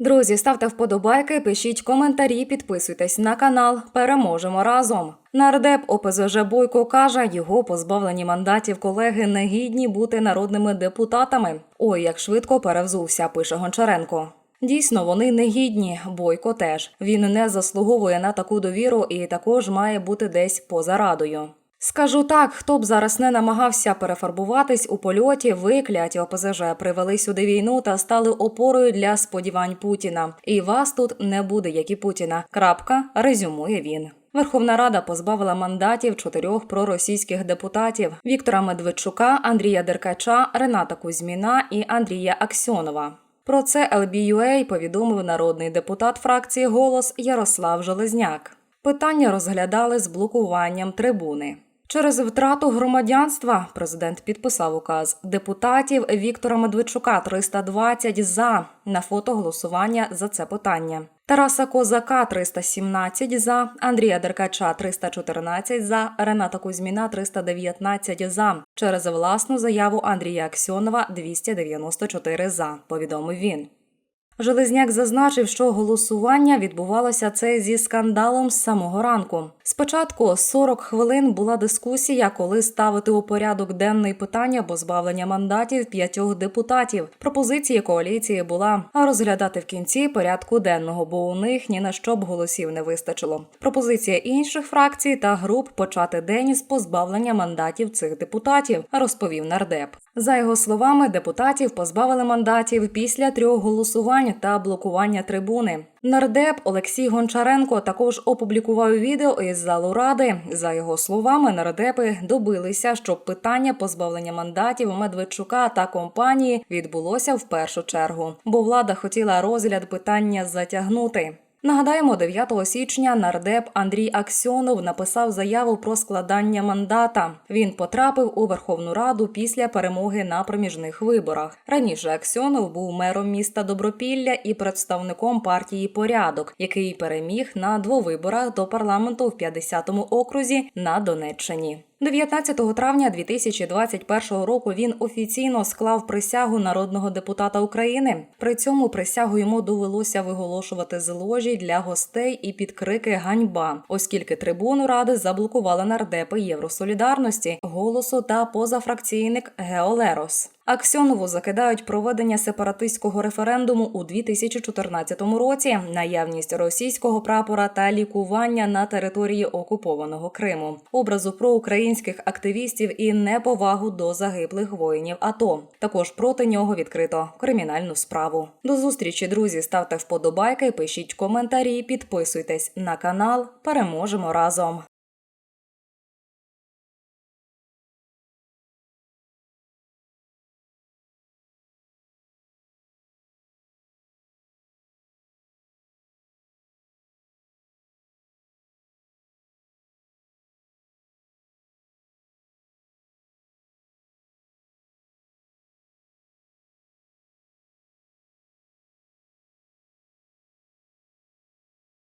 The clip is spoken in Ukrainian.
Друзі, ставте вподобайки, пишіть коментарі, підписуйтесь на канал. Переможемо разом. Нардеп ОПЗЖ Бойко каже, його позбавлені мандатів колеги не гідні бути народними депутатами. Ой, як швидко перевзувся, пише Гончаренко. Дійсно, вони не гідні. Бойко теж. Він не заслуговує на таку довіру і також має бути десь поза радою. Скажу так, хто б зараз не намагався перефарбуватись у польоті, ви кляті ОПЗЖ привели сюди війну та стали опорою для сподівань Путіна. І вас тут не буде, як і Путіна. Крапка резюмує він. Верховна Рада позбавила мандатів чотирьох проросійських депутатів: Віктора Медведчука, Андрія Деркача, Рената Кузьміна і Андрія Аксьонова. Про це LBUA повідомив народний депутат фракції Голос Ярослав Железняк. Питання розглядали з блокуванням трибуни. Через втрату громадянства президент підписав указ депутатів Віктора Медведчука 320 за на фото голосування за це питання. Тараса Козака 317 за, Андрія Деркача 314 за, Рената Кузьміна 319 за. Через власну заяву Андрія Аксьонова 294 за, повідомив він. Железняк зазначив, що голосування відбувалося це зі скандалом з самого ранку. Спочатку 40 хвилин була дискусія, коли ставити у порядок денний питання позбавлення мандатів п'ятьох депутатів. Пропозиції коаліції була розглядати в кінці порядку денного, бо у них ні на що б голосів не вистачило. Пропозиція інших фракцій та груп почати день з позбавлення мандатів цих депутатів, розповів нардеп. За його словами, депутатів позбавили мандатів після трьох голосувань та блокування трибуни. Нардеп Олексій Гончаренко також опублікував відео із залу ради. За його словами, нардепи добилися, щоб питання позбавлення мандатів Медведчука та компанії відбулося в першу чергу, бо влада хотіла розгляд питання затягнути. Нагадаємо, 9 січня нардеп Андрій Аксьонов написав заяву про складання мандата. Він потрапив у Верховну Раду після перемоги на проміжних виборах. Раніше Аксьонов був мером міста Добропілля і представником партії Порядок, який переміг на двовиборах до парламенту в 50-му окрузі на Донеччині. 19 травня 2021 року він офіційно склав присягу народного депутата України. При цьому присягу йому довелося виголошувати з ложі для гостей і під крики ганьба, оскільки трибуну ради заблокували нардепи Євросолідарності, голосу та позафракційник Геолерос. Аксьонову закидають проведення сепаратистського референдуму у 2014 році, наявність російського прапора та лікування на території окупованого Криму, образу проукраїнських активістів і неповагу до загиблих воїнів. АТО. також проти нього відкрито кримінальну справу. До зустрічі, друзі. Ставте вподобайки, пишіть коментарі, підписуйтесь на канал. Переможемо разом.